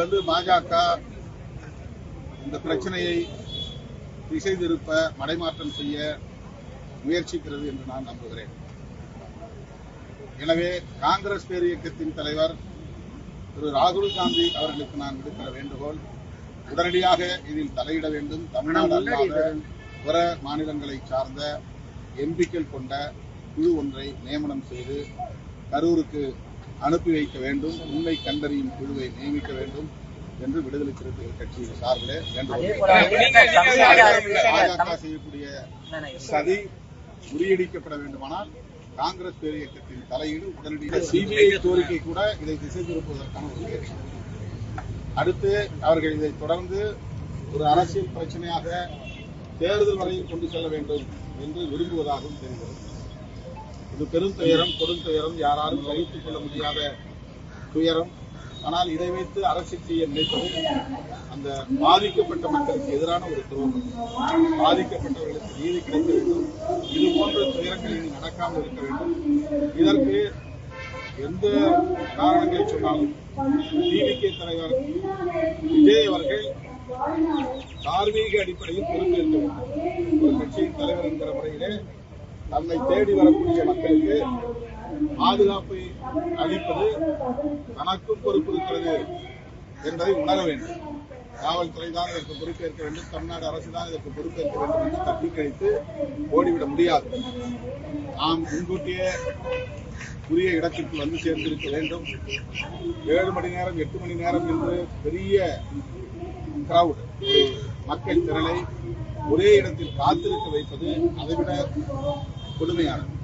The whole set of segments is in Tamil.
வந்து பாஜக இந்த பிரச்சனையை திசை திருப்ப மடைமாற்றம் செய்ய முயற்சிக்கிறது என்று நான் நம்புகிறேன். எனவே காங்கிரஸ் பேரியக்கத்தின் தலைவர் திரு ராகுல் காந்தி அவர்களுக்கு நான் விடுக்கிற வேண்டுகோள் உடனடியாக இதில் தலையிட வேண்டும். தமிழ்நாடு அல்லாத பிற மாநிலங்களை சார்ந்த எம்பிக்கள் கொண்ட குழு ஒன்றை நியமனம் செய்து கரூருக்கு அனுப்பி வைக்க வேண்டும் உண்மை கண்டறியும் குழுவை நியமிக்க வேண்டும் என்று விடுதலை சிறுத்தைகள் கட்சியின் சார்பிலே பாஜக செய்யக்கூடிய சதி முறியடிக்கப்பட வேண்டுமானால் காங்கிரஸ் பேரியக்கத்தின் தலையீடு உடனடியாக சிபிஐ கோரிக்கை கூட இதை திசை திருப்புவதற்கான ஒரு முயற்சி. அடுத்து அவர்கள் இதை தொடர்ந்து ஒரு அரசியல் பிரச்சனையாக தேர்தல் வரையில் கொண்டு செல்ல வேண்டும் என்று விரும்புவதாகவும் தெரிகிறது. இது பெரும் துயரம் யாராலும் சகித்துக் கொள்ள முடியாத துயரம். ஆனால் இதை வைத்து அரசு செய்ய நினைப்பது அந்த பாதிக்கப்பட்ட மக்களுக்கு எதிரான ஒரு துரோகம். பாதிக்கப்பட்டவர்களுக்கு நீதி கிடைக்க வேண்டும். இது போன்ற துயரங்கள் இனி நடக்காமல் இருக்க வேண்டும். இதற்கு எந்த காரணங்களை சொன்னாலும் டிவிகே தலைவர் விஜய் அவர்கள் தார்மீக அடிப்படையில் பொறுப்பேற்க வேண்டும். ஒரு கட்சியின் தலைவர் என்கிற முறையிலே தன்னை தேடி வரக்கூடிய மக்களுக்கு பாதுகாப்பை அளிப்பது தனக்கும் பொறுப்பு இருக்கிறது என்பதை உணர வேண்டும். காவல்துறை தான் இதற்கு பொறுப்பேற்க வேண்டும். தமிழ்நாடு அரசு தான் இதற்கு பொறுப்பேற்க வேண்டும் என்று தட்டி கழித்து ஓடிவிட முடியாது. நாம் முன்கூட்டியே உரிய இடத்திற்கு வந்து சேர்ந்திருக்க வேண்டும். ஏழு மணி நேரம் எட்டு மணி நேரம் என்று பெரிய கிரவுட் மக்கள் திரளை ஒரே இடத்தில் காத்திருக்க வைப்பது அதைவிட கொடுமையானது.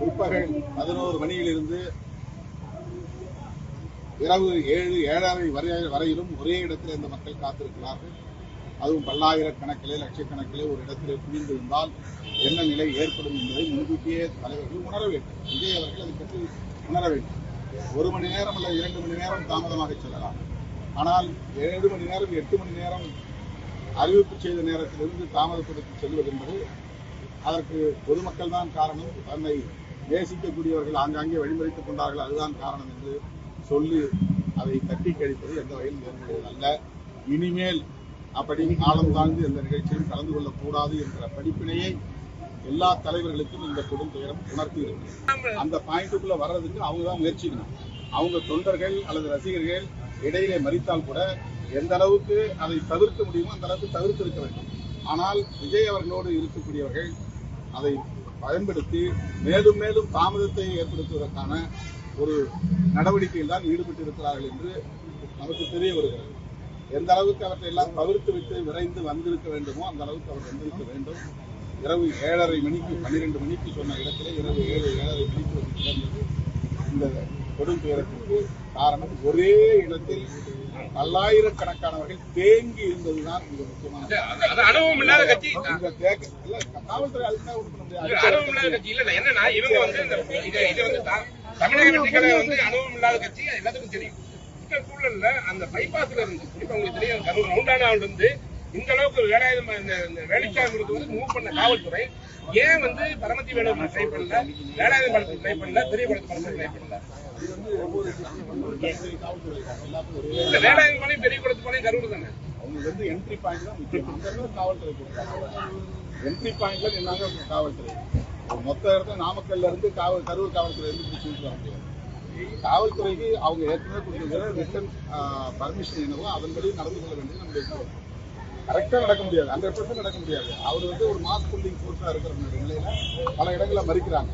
பிற்பகல் பதினோரு மணியிலிருந்து இரவு ஏழு ஏழரை வரை வரையிலும் ஒரே இடத்தில் இந்த மக்கள் காத்திருக்கிறார்கள். அதுவும் பல்லாயிரக்கணக்கிலே லட்சக்கணக்கிலே ஒரு இடத்திலே குவிந்திருந்தால் என்ன நிலை ஏற்படும் என்பதை முன்கூட்டியே தலைவர்கள் உணர வேண்டும். விஜய் அவர்கள் அதை பற்றி உணர வேண்டும். ஒரு மணி நேரம் அல்லது இரண்டு மணி நேரம் தாமதமாக செல்லலாம். ஆனால் ஏழு மணி நேரம் எட்டு மணி நேரம் அறிவிப்பு செய்த நேரத்திலிருந்து தாமதப்படுத்தி செல்வது என்பது அதற்கு பொதுமக்கள் தான் காரணம். தன்னை நேசிக்கக்கூடியவர்கள் ஆங்காங்கே வழிமறித்துக் கொண்டார்கள். அதுதான் காரணம் என்று சொல்லி அதை தட்டி கழிப்பது எந்த வகையில் நேர்முடையது அல்ல. இனிமேல் அப்படி ஆழம் தாழ்ந்து எந்த நிகழ்ச்சியிலும் கலந்து கொள்ளக்கூடாது என்ற படிப்பினையை எல்லா தலைவர்களுக்கும் இந்த கொடுந்துயரம் உணர்த்தி இருக்கு அந்த பாயிண்ட்டுக்குள்ள வர்றதுக்கு அவங்க தான் முயற்சிக்கணும். அவங்க தொண்டர்கள் அல்லது ரசிகர்கள் இடையிலே மறித்தால் கூட எந்த அளவுக்கு அதை தவிர்க்க முடியுமோ அந்த அளவுக்கு தவிர்த்து இருக்க வேண்டும். ஆனால் விஜய் அவர்களோடு இருக்கக்கூடியவர்கள் அதை பயன்படுத்தி மேலும் மேலும் தாமதத்தை ஏற்படுத்துவதற்கான ஒரு நடவடிக்கையில் தான் ஈடுபட்டு இருக்கிறார்கள் என்று நமக்கு தெரிய வருகிறது. எந்த அளவுக்கு அவற்றை எல்லாம் தவிர்த்து விட்டு விரைந்து வந்திருக்க வேண்டுமோ அந்த அளவுக்கு அவர் வந்திருக்க வேண்டும். இரவு ஏழரை மணிக்கு பன்னிரெண்டு மணிக்கு சொன்ன இடத்திலே இரவு ஏழு ஏழரை மணிக்கு வந்து இந்த கொடும் துயரத்திற்கு காரணம் ஒரே இடத்தில் பல்லாயிரக்கணக்கானவர்கள் தேங்கி இருந்ததுதான் மிக முக்கியமான அனுபவம் இல்லாத கட்சி. இந்த காவல்துறை அதுக்கு அனுபவம் இல்லாத கட்சி. இல்ல இல்ல என்னன்னா இவங்க வந்து இந்த இது இது வந்து தமிழக வந்து அனுபவம் இல்லாத கட்சி. எல்லாத்துக்கும் தெரியும். இந்த சூழல்ல அந்த பைபாஸ்ல இருந்து குறிப்பா உங்களுக்கு தெரியும் கரூர் ரவுண்டானாவில் இருந்து இந்த அளவுக்கு வேலாயுதம் இந்த வேலைக்காரங்களுக்கு வந்து மூவ் பண்ண காவல்துறை ஏன் வந்து பரமத்தி வேலூர் ட்ரை பண்ணல வேலாயுதம் படத்துக்கு ட்ரை பண்ணல? பெரிய படத்து படத்துக்கு ட்ரை பண்ணல? இது வேலாயுதம் பாளையம் பெரிய படத்து பாளையம் கரூர் தானே? அவங்களுக்கு வந்து என்ட்ரி பாயிண்ட் தான் முக்கியம். அந்த காவல்துறை கொடுக்குறாங்க. என்ட்ரி பாயிண்ட்ல நின்னாங்க காவல்துறை. மொத்த இடத்துல நாமக்கல்ல இருந்து காவல் கரூர் காவல்துறை இருந்து பிடிச்சிட்டு வர முடியாது. காவல்துறைக்கு அவங்க ஏற்கனவே கொடுத்துருக்கிற ரிட்டன் பர்மிஷன் என்னவோ அதன்படி நடந்து கொள்ள வேண்டியது நம்மளுடைய கரெக்டா நடக்க முடியாது. ஹண்ட்ரட் பர்சன்ட் நடக்க முடியாது. அவர் வந்து ஒரு மாஸ் புல்லிங் ஃபோர்ஸா இருக்கிற நிலையில பல இடங்களை மறிக்கிறாங்க.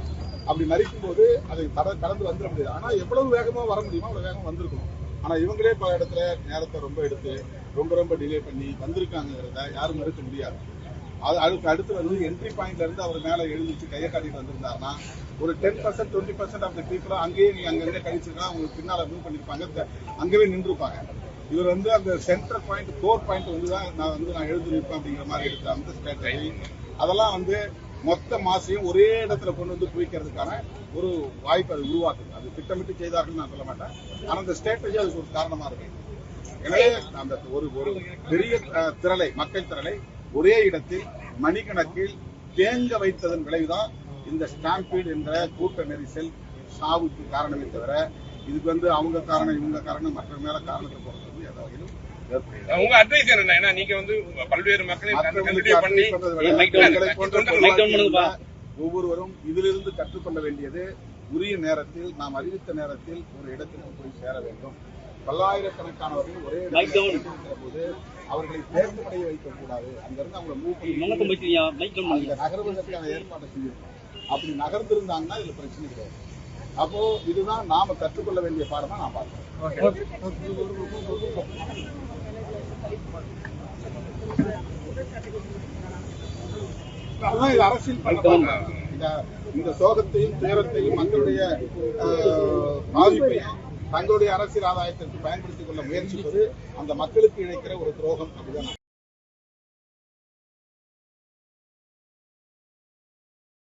அப்படி மறிக்கும் போது அதை கட கடந்து வந்துட முடியாது. ஆனா எவ்வளவு வேகமா வர முடியுமோ அவ்வளவு வேகமா வந்திருக்கணும் ஆனா இவங்களே பல இடத்துல நேரத்தை ரொம்ப எடுத்து ரொம்ப ரொம்ப டிலே பண்ணி வந்திருக்காங்கிறத யாரும் மறுக்க முடியாது. அது அதுக்கு அடுத்து வந்து என்ட்ரி பாயிண்ட்ல இருந்து அவர் மேல எழுந்துச்சு கையை காட்டிட்டு வந்திருந்தாருன்னா ஒரு ten percent twenty percent of the பீப்புளும் அங்கேயே நீ அங்கங்கே கழிச்சிருக்கா அவங்களுக்கு பின்னால மூவ் பண்ணிருப்பாங்க. அங்கேயே அங்கவே இவர் வந்து அந்த சென்டர் பாயிண்ட் கோர் பாயிண்ட் வந்து தான் நான் வந்து நான் எழுதி நிற்பேன் அப்படிங்கிற மாதிரி எடுத்த அந்த ஸ்ட்ராட்டஜி அதெல்லாம் வந்து மொத்த மாசையும் ஒரே இடத்துல கொண்டு வந்து குவிக்கிறதுக்கான ஒரு வாய்ப்பு அது உருவாக்குது. அது திட்டமிட்டு செய்தார்கள் நான் சொல்ல மாட்டேன். ஆனால் அந்த ஸ்ட்ராட்டஜி அதுக்கு ஒரு காரணமா இருக்கு. எனவே அந்த ஒரு ஒரு பெரிய திரளை மக்கள் திரளை ஒரே இடத்தில் மணிக்கணக்கில் தேங்க வைத்ததன் விளைவுதான் இந்த ஸ்டாம்பீடு என்ற கூட்ட நெரிசல் சாவுக்கு காரணமே தவிர இதுக்கு வந்து அவங்க காரணம் இவங்க காரணம் மற்ற மேல காரணத்தை போறது வந்து எந்த வகையிலும். உங்க அட்வைஸ் என்ன ஏன்னா நீங்க வந்து பல்வேறு மக்களை. ஒவ்வொருவரும் இதிலிருந்து கற்றுக்கொள்ள வேண்டியது உரிய நேரத்தில் நாம் அறிவித்த நேரத்தில் ஒரு இடத்திற்கு போய் சேர வேண்டும். பல்லாயிரக்கணக்கானவர்கள் ஒரே. இருக்கிற போது அவர்களை தேர்ந்தடைய வைக்கக்கூடாது அங்கிருந்து அவங்களை மூவ் பண்ணி நகர்வதற்கான ஏற்பாட்டை செய்யணும் அப்படி நகர்ந்திருந்தாங்கன்னா இதுல பிரச்சனை கிடையாது. அப்போ இதுதான் நாம கற்றுக்கொள்ள வேண்டிய பாடமா நான் பார்க்கிறேன். அதுதான் இது அரசியல் பண்ண இந்த இந்த சோகத்தையும் துயரத்தையும் மக்களுடைய அஹ், பாதிப்பையும் தங்களுடைய அரசியல் ஆதாயத்திற்கு பயன்படுத்திக் கொள்ள முயற்சிப்பது அந்த மக்களுக்கு இழைக்கிற ஒரு துரோகம் அப்படிதான்